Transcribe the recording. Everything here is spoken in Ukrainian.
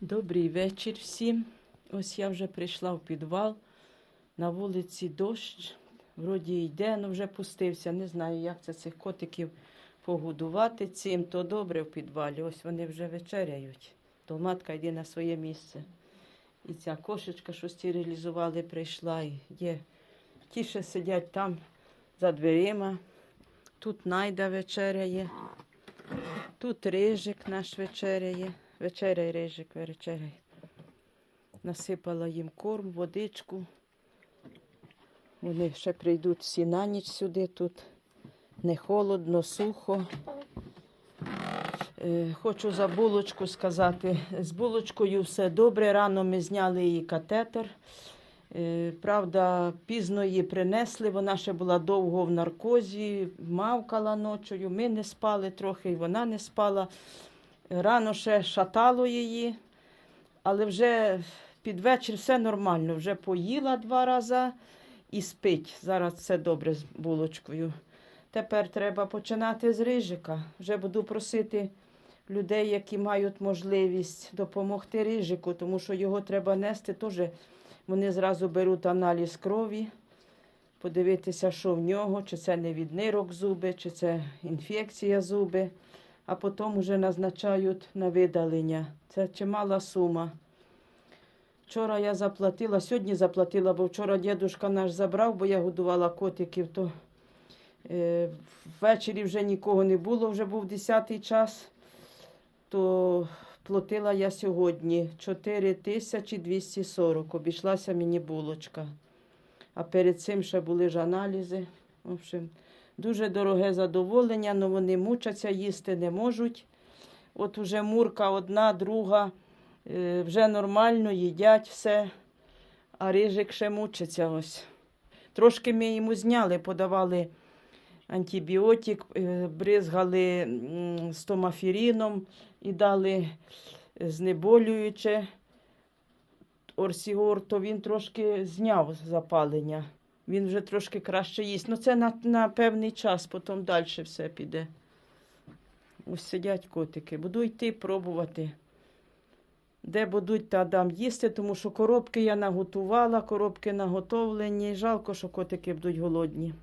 Добрий вечір всім. Ось я вже прийшла в підвал. На вулиці дощ. Вроді йде, але вже пустився. Не знаю, як це цих котиків погодувати цим. То добре в підвалі. Ось вони вже вечеряють. Толматка йде на своє місце. І ця кошечка, що стерилізували, прийшла. І є. Ті ще сидять там за дверима. Тут найда вечеряє. Тут рижик наш вечеряє. Вечеряй, рижик, вечеряй. Насипала їм корм, водичку. Вони ще прийдуть всі на ніч сюди. Тут не холодно, сухо. Е, Хочу за булочку сказати. З булочкою все добре. Рано ми зняли її катетер. Е, Правда, пізно її принесли. Вона ще була довго в наркозі, мавкала ночою. Ми не спали трохи, і вона не спала. Рано ще шатало її, але вже під вечір все нормально. Вже поїла два рази і спить. Зараз все добре з булочкою. Тепер треба починати з рижика. Вже буду просити людей, які мають можливість допомогти рижику, тому що його треба нести теж. Вони зразу беруть аналіз крові, подивитися, що в нього, чи це не від нирок зуби, чи це інфекція зуби, а потім вже назначають на видалення. Це чимала сума. Вчора я заплатила, сьогодні заплатила, бо вчора дідушка наш забрав, бо я годувала котиків, то е, ввечері вже нікого не було, вже був 10 час, то платила я сьогодні 4240, обійшлася мені булочка. А перед цим ще були ж аналізи. В общем, дуже дороге задоволення, але вони мучаться, їсти не можуть. От уже мурка одна, друга, е, вже нормально їдять все, а рижик ще мучиться ось. Трошки ми йому зняли, подавали антибіотик, е, бризгали стомафіріном і дали знеболююче орсігор, то він трошки зняв запалення. Він вже трошки краще їсть. Ну це на, на певний час, потім далі все піде. Ось сидять котики. Буду йти пробувати. Де будуть, та дам їсти, тому що коробки я наготувала, коробки наготовлені. Жалко, що котики будуть голодні.